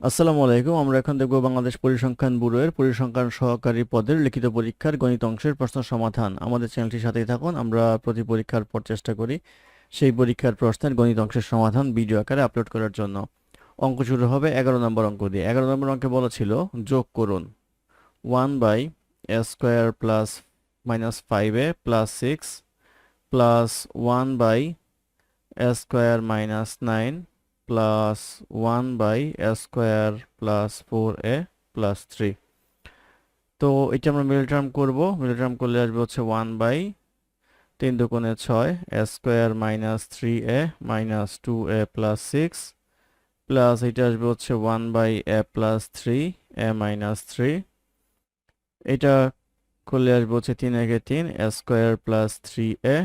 আসসালামু আলাইকুম, আমরা এখন দেখব বাংলাদেশ পরিসংখ্যান ব্যুরোয়ের পরিসংখ্যান সহকারী পদের লিখিত পরীক্ষার গণিত অংশের প্রশ্ন সমাধান। আমাদের চ্যানেলটির সাথেই থাকুন, আমরা প্রতি পরীক্ষার পর চেষ্টা করি সেই পরীক্ষার প্রশ্নের গণিত অংশের সমাধান ভিডিও আকারে আপলোড করার জন্য। অঙ্ক শুরু হবে এগারো নম্বর অঙ্ক দিয়ে। এগারো নম্বর অঙ্কে বলা ছিল, যোগ করুন। One by square plus minus five plus six plus one by square minus nine plus one by square plus four a plus three তো এটা আমরা মিডল টার্ম করব। মিডল টার্ম করলে আসবে হচ্ছে ওয়ান বাই তিন দুগুণে ছয় square minus three a minus two a plus six plus এটা আসবে হচ্ছে one by a plus three a minus three এটা করলে আসবে হচ্ছে তিন একে তিন square plus three a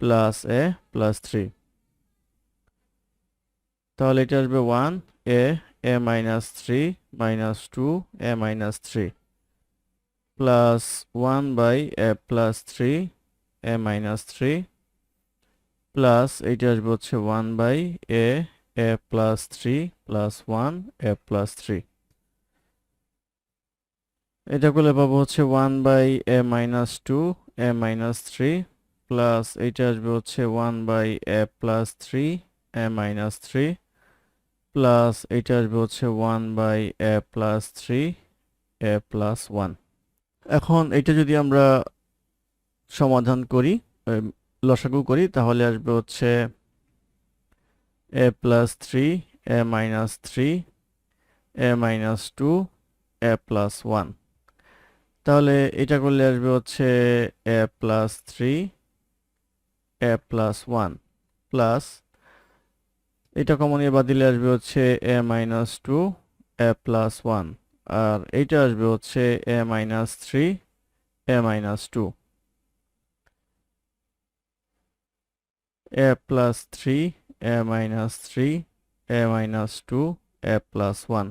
plus a plus three তাহলে এটা আসবে one a a minus three minus two a minus three plus one by a plus three a minus three plus এইটা আসবে হচ্ছে one by a a plus three plus one a plus three এটা করলে পাবো হচ্ছে one by a minus two a minus three plus এইটা আসবে হচ্ছে one by a plus three a minus three plus এটা আসবে হচ্ছে one by a plus three a plus one এখন এটা যদি আমরা সমাধান করি লসাগু করি, তাহলে আসবে হচ্ছে a plus three a minus three a minus two a plus one তাহলে এটা করলে আসবে হচ্ছে a plus three a plus one plus এটা কমন বাদ দিলে আসবে হচ্ছে a minus two a plus one আর এইটা আসবে হচ্ছে a minus three a minus two a plus three a minus three a minus two a plus one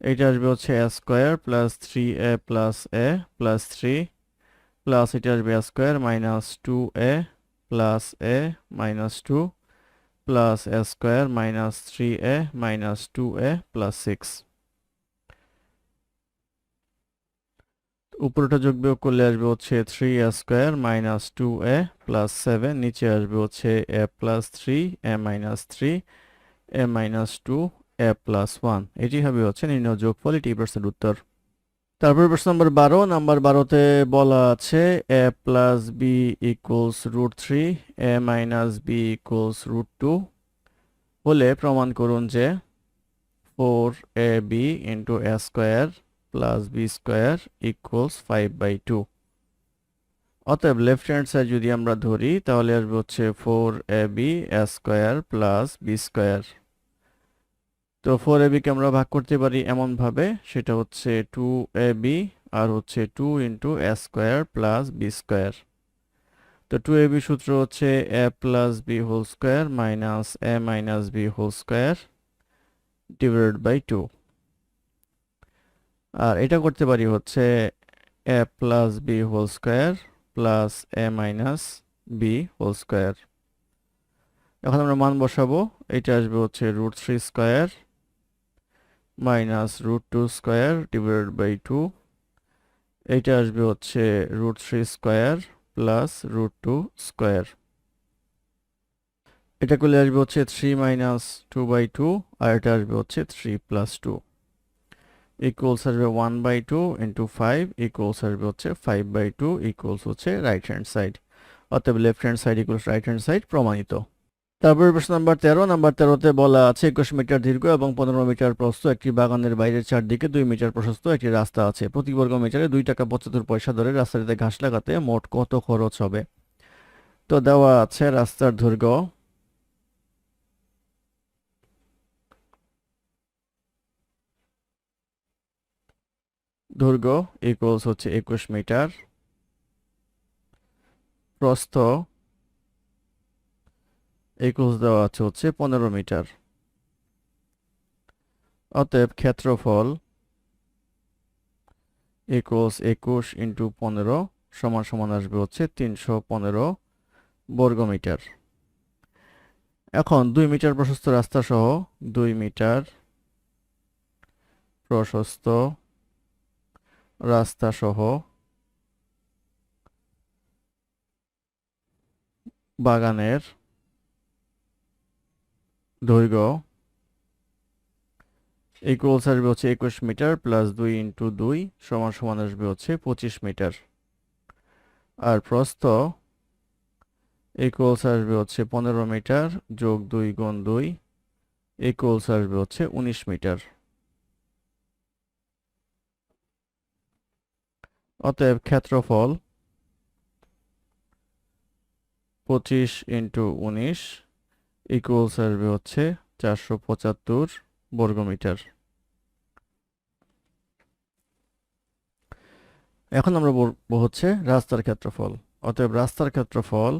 এইটা আসবে হচ্ছে a square plus three a plus a plus three plus এটা আসবে a square minus two a plus a minus two plus a square minus three a minus two a plus six উপরটা যোগ বিয়োগ করলে আসবে হচ্ছে three a square minus two a plus seven নিচে আসবে হচ্ছে a plus three a minus three a minus two a plus one এটি হবে হচ্ছে নির্ণয় যোগফল, এটি প্রশ্নের উত্তর। তারপর প্রশ্ন নম্বর বারো, নাম্বার বারোতে বলা আছে a plus b equals root three a minus b equals root two হলে প্রমাণ করুন যে four a b into a square plus b square equals five by two অতএব লেফট হ্যান্ড সাইড যদি আমরা ধরি, তাহলে আসবে হচ্ছে four a b a square plus b square তো ফোর এ বিকে আমরা ভাগ করতে পারি এমন ভাবে সেটা হচ্ছে টু এ বি আর হচ্ছে two into a square plus b square তো টু এ বি সূত্র হচ্ছে a plus b whole square minus a minus b whole square divided by two আর এটা করতে পারি হচ্ছে a plus b whole square plus a minus b whole square এখন আমরা মান বসাবো, এটা আসবে হচ্ছে root three square minus root two square divided by two. এইটা আসবে হচ্ছে root three square plus root two square. এটা করলে আসবে হচ্ছে three minus two by two আর এটা আসবে হচ্ছে থ্রি প্লাস টু। ইকুয়ালস আসবে one by two into five, equals আসবে হচ্ছে ফাইভ বাই টু, ইকুয়ালস হচ্ছে রাইট হ্যান্ড সাইড। অতএব left hand side equals right hand side প্রমাণিত। তারপরে প্রশ্ন নাম্বার তেরো, নাম্বার তেরোতে বলা আছে, একুশ মিটার দীর্ঘ এবং পনেরো মিটার প্রস্থ, একটি বাগানের বাইরের চারদিকে দুই মিটার প্রশস্ত, একটি রাস্তা আছে। প্রতি বর্গ মিটারে দুই টাকা পঁচাত্তর পয়সা ধরে রাস্তাটিতে ঘাস লাগাতে মোট কত খরচ হবে? তো দেওয়া আছে রাস্তার দৈর্ঘ্য। দৈর্ঘ্য ইকুয়ালস হচ্ছে একুশ মিটার প্রস্থ। ইকুয়ালস দেওয়া আছে হচ্ছে পনেরো মিটার। অতএব ক্ষেত্রফল ইকুয়ালস একুশ ইন্টু পনেরো সমান সমান আসবে হচ্ছে তিনশো পনেরো বর্গ মিটার। এখন দুই মিটার প্রশস্ত রাস্তা সহ দুই মিটার প্রশস্ত রাস্তা সহ বাগানের দৈর্ঘ্য ইকুয়ালস আসবে হচ্ছে একুশ মিটার প্লাস দুই ইন্টু দুই সমান সমান আসবে হচ্ছে পঁচিশ মিটার। আর প্রস্থ ইকুয়ালস আসবে হচ্ছে পনেরো মিটার যোগ দুই গুণ দুই ইকুয়ালস আসবে হচ্ছে উনিশ মিটার। অতএব ক্ষেত্রফল পঁচিশ ইন্টু উনিশ ইকুয়ালস আসবে হচ্ছে চারশো পঁচাত্তর বর্গমিটার। এখন আমরা বলব হচ্ছে রাস্তার ক্ষেত্রফল। অতএব রাস্তার ক্ষেত্রফল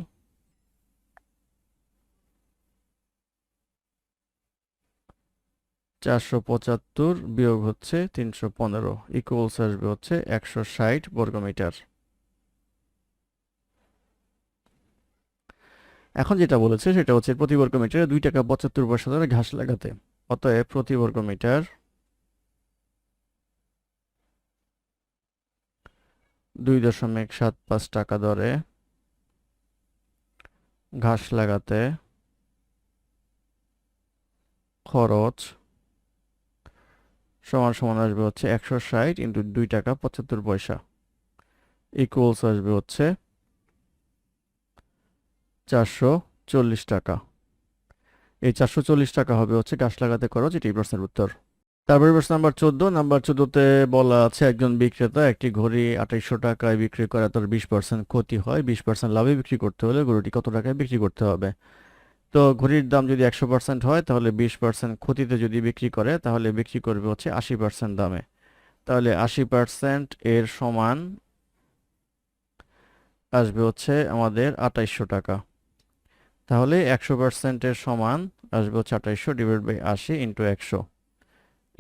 চারশো পঁচাত্তর বিয়োগ হচ্ছে তিনশো পনেরো ইকুয়ালস আসবে হচ্ছে একশো ষাট বর্গমিটার। এখন যেটা বলেছে সেটা হচ্ছে প্রতি বর্গ মিটারে দুই টাকা পঁচাত্তর পয়সা ধরে ঘাস লাগাতে। অতএব প্রতি বর্গ মিটার দুই দশমিক সাত পাঁচ টাকা দরে ঘাস লাগাতে খরচ সমান সমান আসবে হচ্ছে একশো ষাট ইন্টু দুই টাকা পঁচাত্তর পয়সা। ইকুয়ালস আসবে হচ্ছে চারশো চল্লিশ টাকা। এই চারশো চল্লিশ টাকা হবে হচ্ছে গাছ লাগাতে খরচ, এটি প্রশ্নের উত্তর। তারপরে প্রশ্ন নাম্বার চোদ্দ। নাম্বার চোদ্দতে বলা আছে, একজন বিক্রেতা একটি ঘড়ি আঠাইশশো টাকায় বিক্রি করে, তার বিশ পার্সেন্ট ক্ষতি হয়। বিশ পার্সেন্ট লাভে বিক্রি করতে হলে গরুটি কত টাকায় বিক্রি করতে হবে? তো ঘড়ির দাম যদি একশো পার্সেন্ট হয়, তাহলে বিশ পার্সেন্ট ক্ষতিতে যদি বিক্রি করে, তাহলে বিক্রি করবে হচ্ছে আশি পার্সেন্ট দামে। তাহলে আশি পার্সেন্ট এর সমান আসবে হচ্ছে আমাদের আঠাইশশো টাকা। তাহলে একশো পার্সেন্টের সমান আসবে হচ্ছে আঠাইশশো ডিভাইড বাই আশি ইন্টু একশো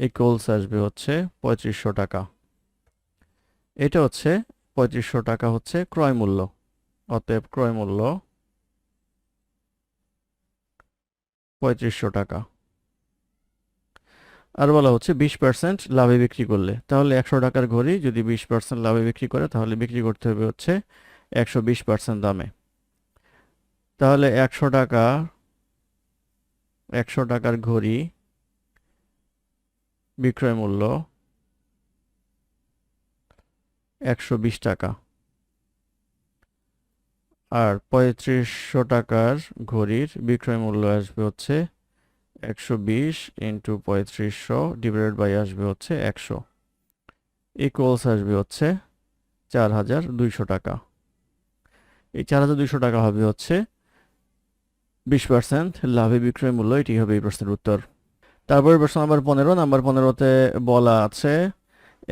ইকুয়ালস আসবে হচ্ছে পঁয়ত্রিশশো টাকা। এটা হচ্ছে পঁয়ত্রিশশো টাকা হচ্ছে ক্রয় মূল্য। অতএব ক্রয় মূল্য পঁয়ত্রিশশো টাকা। আর বলা হচ্ছে বিশ পার্সেন্ট লাভে বিক্রি করলে। তাহলে একশো টাকার ঘড়ি যদি বিশ পার্সেন্ট লাভে বিক্রি করে, তাহলে বিক্রি করতে হবে হচ্ছে একশো বিশ পার্সেন্ট দামে। তাহলে একশো টাকা, একশো টাকার ঘড়ি, বিক্রয় মূল্য একশো বিশ টাকা। আর পঁয়ত্রিশশো টাকার ঘড়ির বিক্রয় মূল্য আসবে হচ্ছে একশো বিশ ইন্টু পঁয়ত্রিশশো ডিভাইডেড বাই আসবে হচ্ছে একশো। ইকুয়ালস আসবে হচ্ছে চার হাজার দুইশো টাকা। এই চার হাজার দুইশো টাকা হবে হচ্ছে বিশ পার্সেন্ট লাভে বিক্রয় মূল্য, এটি হবে এই প্রশ্নের উত্তর। তারপরে প্রশ্ন নাম্বার পনেরো। নাম্বার পনেরোতে বলা আছে,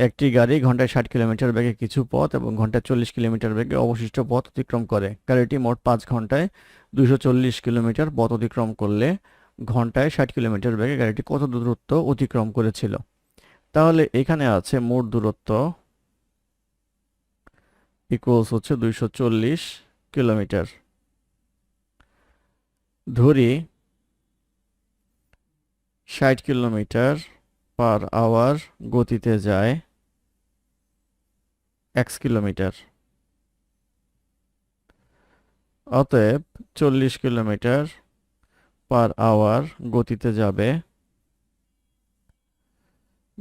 একটি গাড়ি ঘন্টায় ষাট কিলোমিটার বেগে কিছু পথ এবং ঘন্টায় চল্লিশ কিলোমিটার বেগে অবশিষ্ট পথ অতিক্রম করে। গাড়িটি মোট পাঁচ ঘন্টায় দুশো চল্লিশ কিলোমিটার পথ অতিক্রম করলে ঘন্টায় ষাট কিলোমিটার বেগে গাড়িটি কত দূরত্ব অতিক্রম করেছিল? তাহলে এখানে আছে মোট দূরত্ব ইকুয়ালস হচ্ছে দুইশো চল্লিশ কিলোমিটার। ধরি ষাট কিলোমিটার পার আওয়ার গতিতে যায় এক্স কিলোমিটার। অতএব চল্লিশ কিলোমিটার পার আওয়ার গতিতে যাবে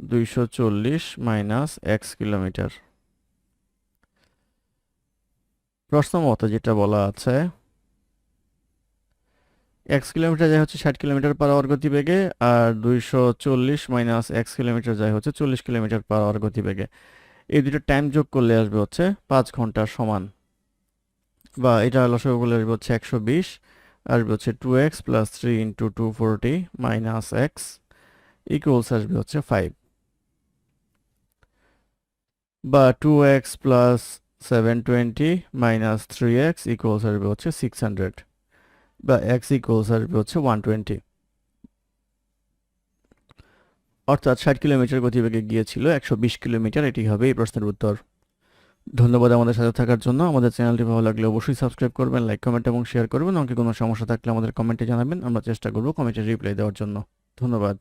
দুইশো চল্লিশ মাইনাস এক্স কিলোমিটার। প্রশ্ন মতো যেটা বলা আছে এক্স কিলোমিটার যায় হচ্ছে ষাট কিলোমিটার পার আওয়ার গতিবেগে আর দুইশো চল্লিশ মাইনাস এক্স কিলোমিটার যায় হচ্ছে চল্লিশ কিলোমিটার পার আওয়ার গতিবেগে। এই দুটো টাইম যোগ করলে আসবে হচ্ছে পাঁচ ঘণ্টা সমান। বা এটা লসগু করলে আসবে হচ্ছে একশো বিশ, আসবে হচ্ছে two x plus three into two forty minus x equals আসবে হচ্ছে ফাইভ বা two x plus seven twenty minus three x equals আসবে হচ্ছে সিক্স হান্ড্রেড বা এক্স ইকুয়ালস আসবে হচ্ছে ওয়ান টোয়েন্টি অর্থাৎ ষাট কিলোমিটার গতিবেগে গিয়েছিল, একশো বিশ কিলোমিটার, এটি হবে এই প্রশ্নের উত্তর। ধন্যবাদ আমাদের সাথে থাকার জন্য। আমাদের চ্যানেলটি ভালো লাগলে অবশ্যই সাবস্ক্রাইব করবেন, লাইক, কমেন্ট এবং শেয়ার করবেন। আমাকে কোনো সমস্যা থাকলে আমাদের কমেন্টে জানাবেন। আমরা চেষ্টা করব কমেন্টে রিপ্লাই দেওয়ার জন্য। ধন্যবাদ।